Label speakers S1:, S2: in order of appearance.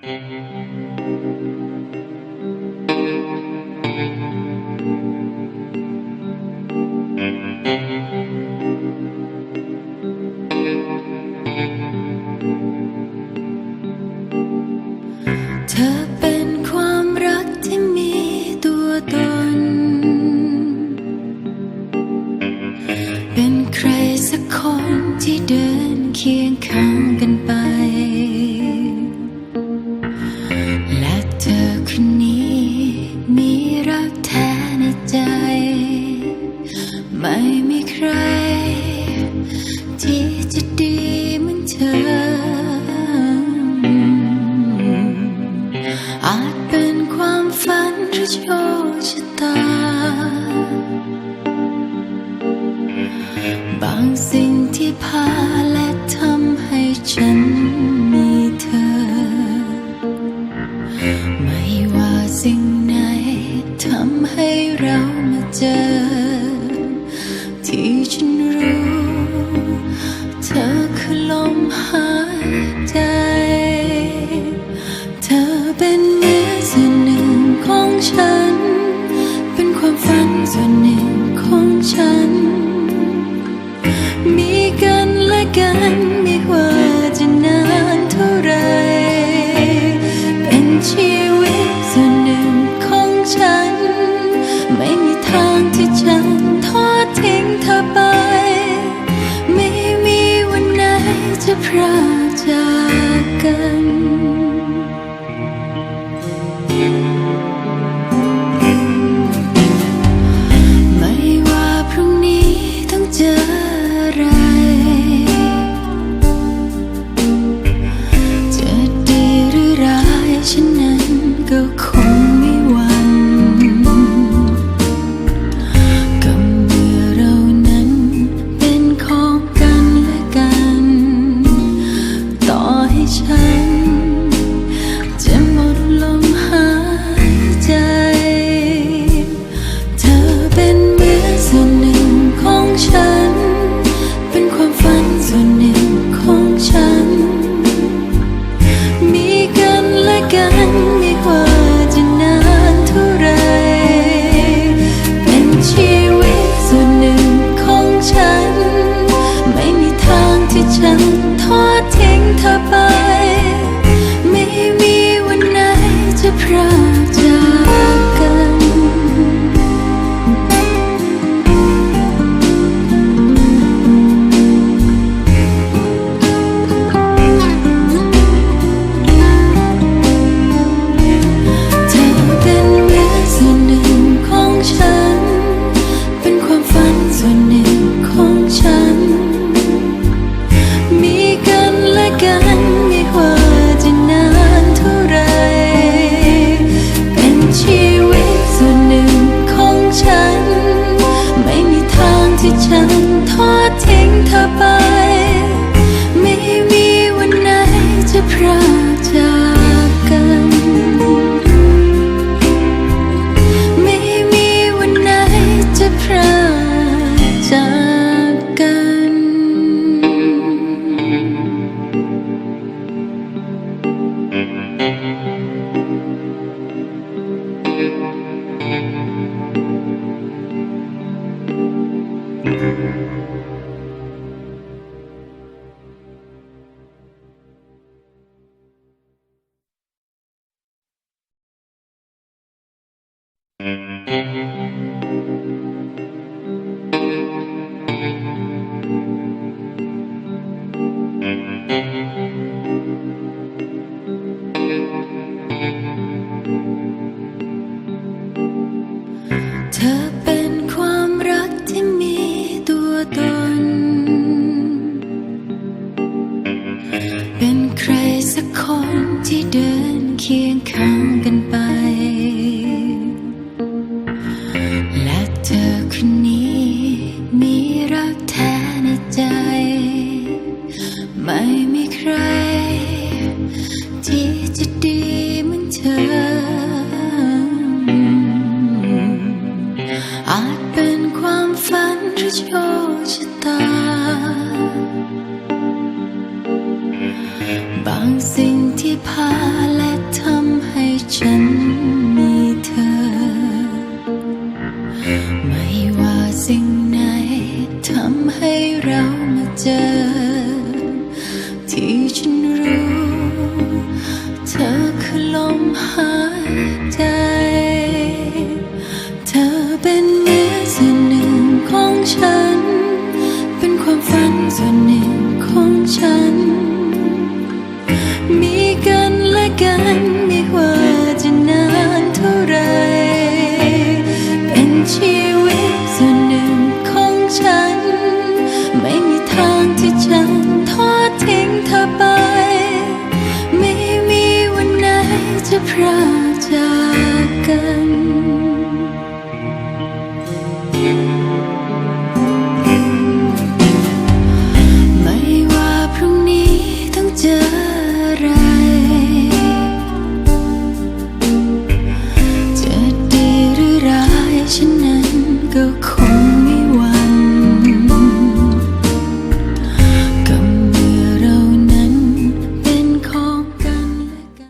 S1: เธอเป็นความรักที่มีตัวตน เป็นใครสักคนที่เดินเคียงข้างกันไป อาจเป็นความฝันหรือโชคชะตา บางสิ่งที่พาและทำให้ฉันมีเธอ ไม่ว่าสิ่งไหนทำให้เรามาเจอ ที่ฉันรู้ ฉันทอดทิ้งเธอไป ไม่มีวันไหนจะพรากจากกัน เธอเป็นความรักที่มีตัวตนเป็นใครสักคนที่เดินเคียงข้าง ไม่มีใคร ที่จะดีเหมือนเธอ อาจเป็นความฝันหรือโชคชะตา บางสิ่งที่พาและทำให้ฉันมีเธอ ไม่ว่าสิ่งไหนทำให้เรามาเจอ ที่ฉันรู้ เธอคือลมหายใจ เธอเป็นเนื้อส่วนหนึ่งของฉัน เป็นความฝันส่วนหนึ่งของฉัน มีกันและกันไม่ว่าจะนานเท่าไร เป็นชีวิตส่วนหนึ่งของฉัน ไม่มีทางที่จะ ไม่มี